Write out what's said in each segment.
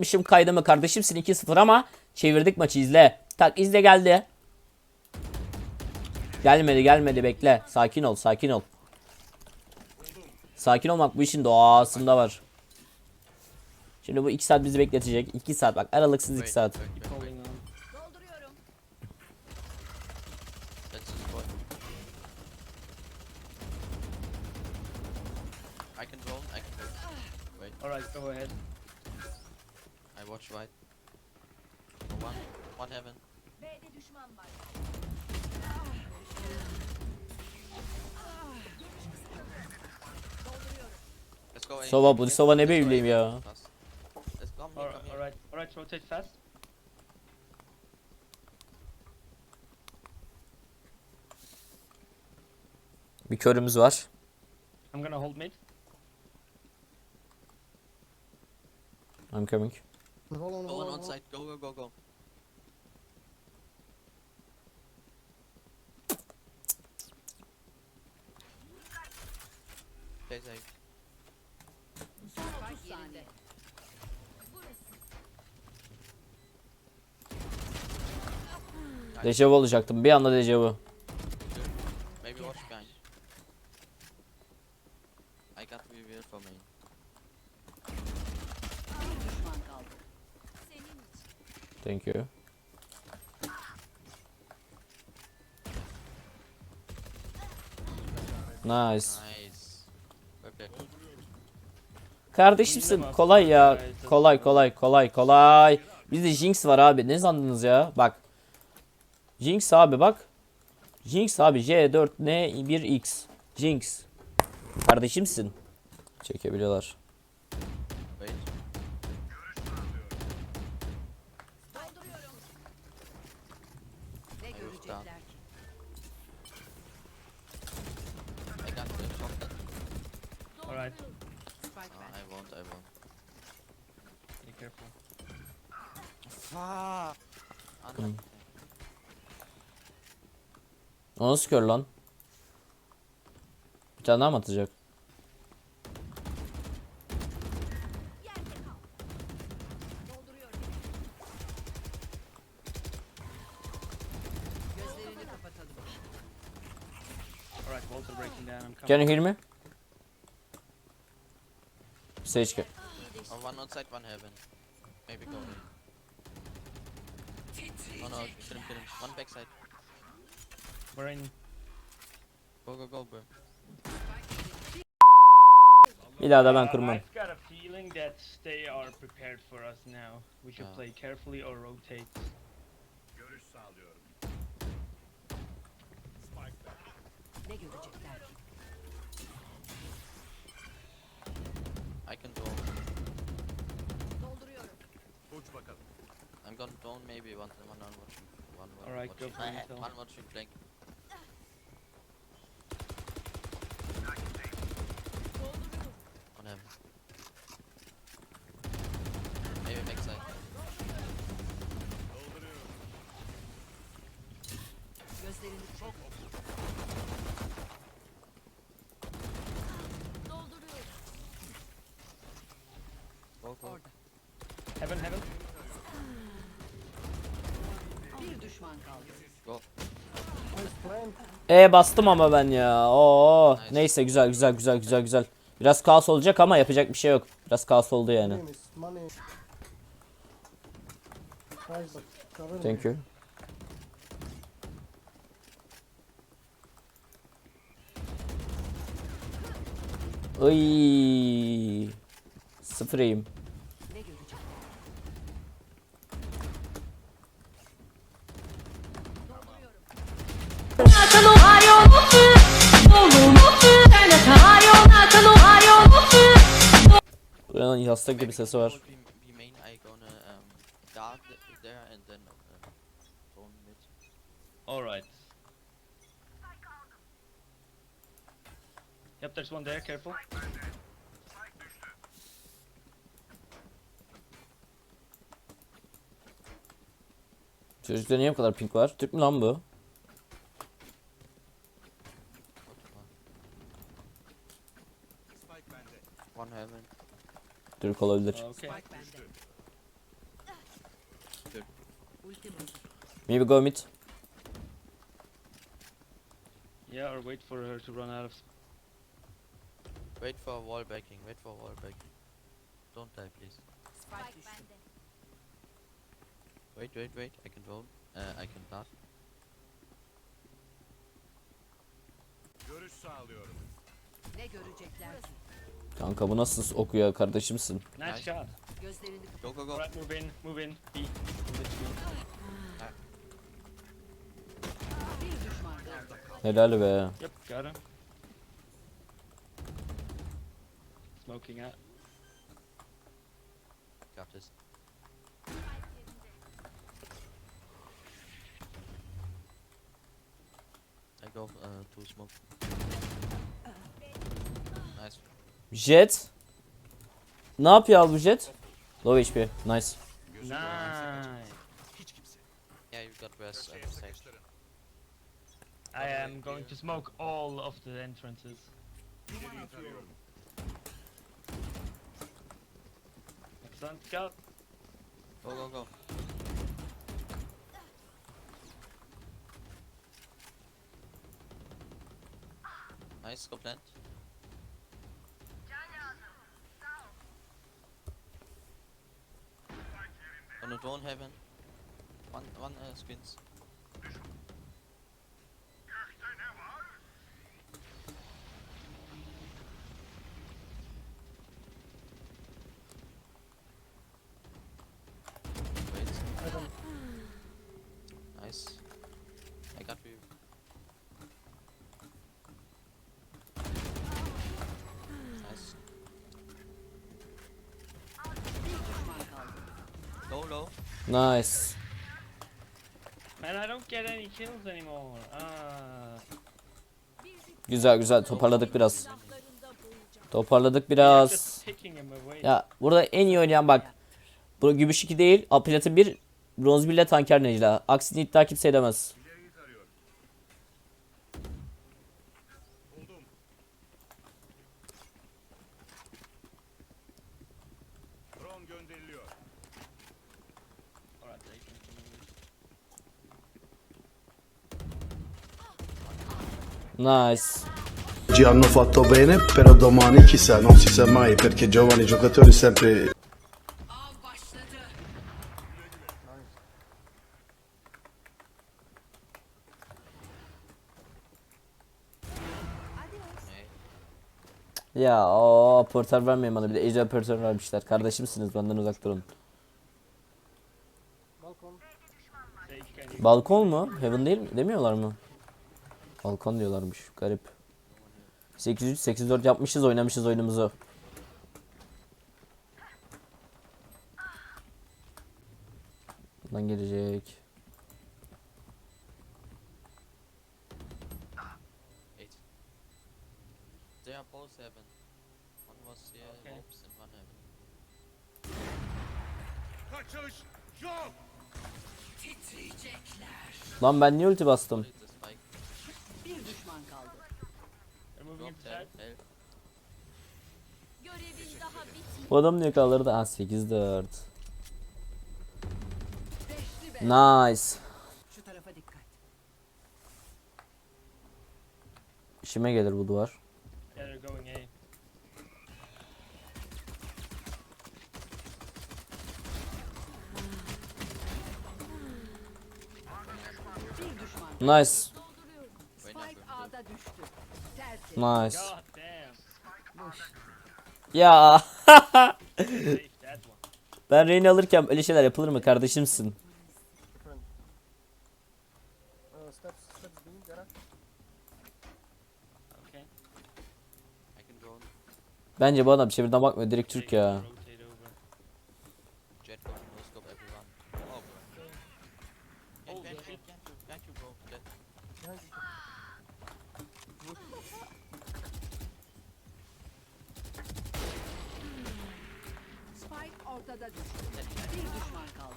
Mışım kaydımı kardeşimsin 2-0 ama çevirdik maçı izle. Tak izle geldi. Gelmedi gelmedi bekle. Sakin ol sakin ol. Sakin olmak bu işin doğasında var. Şimdi bu 2 saat bizi bekletecek. 2 saat bak aralıksız 2 saat. Alright, go ahead. I watch right. One, one heaven. B'de düşman var. Let's go. Sova bu Sova ne bileyim ya. Let's alright, alright, rotate fast. Bir körümüz var. I'm gonna hold mid. I'm coming. Roll on, Go roll on on, on side, go, go, go, go. Stay safe. Son 30 saniye. Dejavu olacaktım. Bir anda dejavu. Maybe watch behind. I got reveal for main. Bir düşman kaldı. Senin için. Thank you. Nice. Nice. Okay. Kardeşimsin. Kolay ya. Kolay kolay kolay kolay. Bizde Jinx var abi. Ne sandınız ya? Bak. Jinx abi bak. Jinx abi J4 N1X. Jinx. Kardeşimsin. Çekebiliyorlar. Ne görecekler down. ki? I got the Alright, Spike Uh. I won't, I won't. be careful. Fuck. Unlucky. O nasıl kör lan? Bir tane daha mı atacak? Yerde kal. Dolduruyorum. Gözlerini kapatalım. Alright, Walter breaking down. I'm coming. Can you hear me? Sage gel. Oh, one outside, one heaven. Maybe go in. Oh no, kill him, kill him. One backside. We're in. Go, go, go, bro. Bir daha da ben kurmam. I've got a feeling that they are prepared for us now. We should Yeah. play carefully or rotate. Ne görecekler ki? I'm gonna drone maybe one, one on watching. One, one Alright, go watching. for Uh, intel. one watching flank. Dolduruyorum. On him. Maybe backside. Gözlerini çok. Dolduruyorum. Go, go. Orada. Heaven, heaven. Bir düşman kaldı. Go. E bastım ama ben ya. Oo. Neyse güzel güzel güzel güzel güzel. Biraz kaos olacak ama yapacak bir şey yok. Biraz kaos oldu yani. Thank you. Ay. Sıfır eğim. Ne görecekler? Dolduruyorum. Buranın yastık gibi sesi var. Um uh. Alright. Yep, there's one there, careful. Çocukta niye bu kadar pink var? Türk mü lan bu? What the fuck? One heaven. Türk olabilir. Okay. Maybe go mid. Yeah, or wait for her to run out of. Wait for wall backing. Wait for wall backing. Don't die, please. Wait, wait, wait. I can drone. Uh, I can plant. Görüş sağlıyorum. Ne görecekler ki? Kanka bu nasıl okuyor kardeşimsin. Nice shot. Gözlerini Go, go, go. Alright, move in, move in. B. Helal be. Yep, got him. Smoking out. Got this. I go uh, to smoke. Nice. Jet. Ne yapıyor al bu jet? Low HP. Nice. Nice. Yeah, you got at. I am going to smoke all of the entrances. Excellent scout. Go, go, go. Nice, go plant. Drone heaven. One, one uh, skins. Wait. Nice. Nice. Man, I don't get any kills anymore. Ah. Güzel güzel toparladık biraz. Toparladık biraz. Ya burada en iyi oynayan bak. Bu gümüş 2 değil. Platin 1. Bronz 1 ile Tanker Necla. Aksini iddia kimse edemez. İleriyi tarıyorum. Buldum. Drone gönderiliyor. Alright, they can come in. Nice. Ci hanno fatto bene, però domani chissà, non si sa mai perché giovani giocatori sempre. Ya o operatör vermeyin bana bir de ejder operatör vermişler. Kardeşimsiniz benden uzak durun. Balkon mu? Heaven değil mi? Demiyorlar mı? Balkon diyorlarmış. Garip. 803 804 yapmışız oynamışız oyunumuzu. Bundan gelecek. They are both heaven. One was here, Okay. ropes, and one heaven. Kaçış yok. Titriyecekler. Lan ben niye ulti bastım? Bir düşman kaldı. Drop there. Help. Görevin daha bitmedi. Bu adam niye kaldırdı? Ha 8 4. Beşli be. Nice. Şu tarafa dikkat. İşime gelir bu duvar. Yeah, they're going A. Bir düşman. Nice. Reyna Spike burned A'da düştü. Tertemiz. Nice. Ya. Ben Reyna alırken öyle şeyler yapılır mı kardeşimsin? Drone. Bence bu adam çevirden bakmıyor direkt Türk ya. You. Spike ortada düştü. Bir düşman kaldı.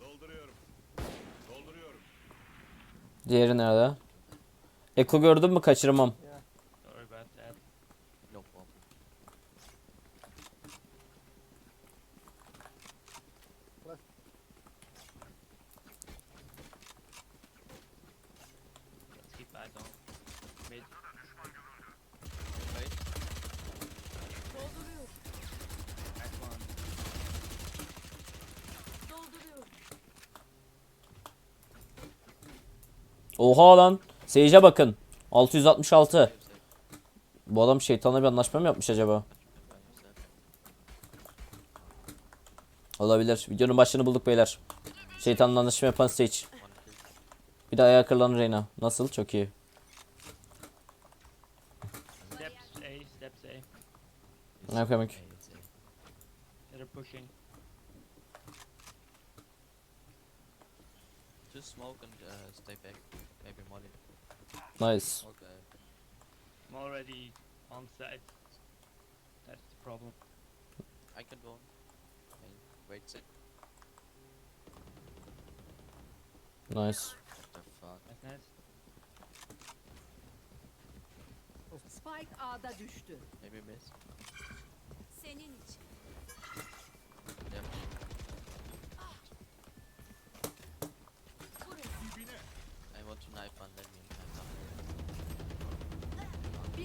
Dolduruyorum. Dolduruyorum. Diğeri nerede? Eko gördün mü kaçırmam. Sorry about that. No problem. Oha lan. Sage'e bakın. 666. Bu adam şeytanla bir anlaşma mı yapmış acaba? Olabilir. Videonun başını bulduk beyler. Şeytanla anlaşma yapan Sage. Bir de ayağa kırılan Reyna. Nasıl? Çok iyi. Steps A, steps A. Ne komik. They're pushing. Just smoke and uh, stay back. Maybe molly. Nice. Okay. I'm already on site. That's the problem. I can go on. Main. Wait sec. Nice. What the fuck? That's nice. Spike A'da düştü. Maybe miss. Senin için.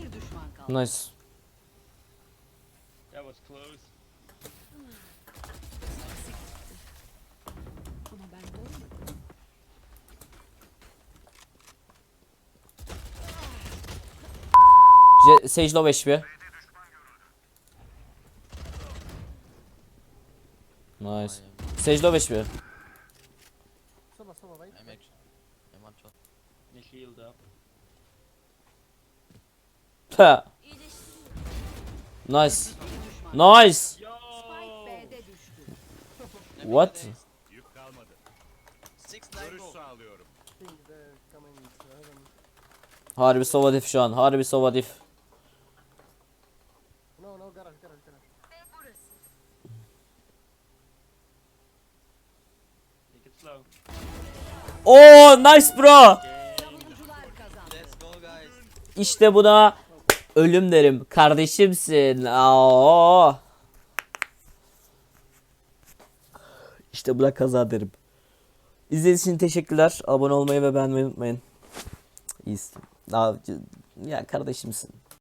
Bir düşman kaldı. Nice. That was close. Ama ben doymadım. Je Sage low HP. Nice. Sage low HP. Sova diff. No no garage garage garage. Take it slow. Oo nice bro. İşte buna ölüm derim. Kardeşimsin. Aa. İşte buna kaza derim. İzlediğiniz için teşekkürler. Abone olmayı ve beğenmeyi unutmayın. İyisin. Daha, ya kardeşimsin.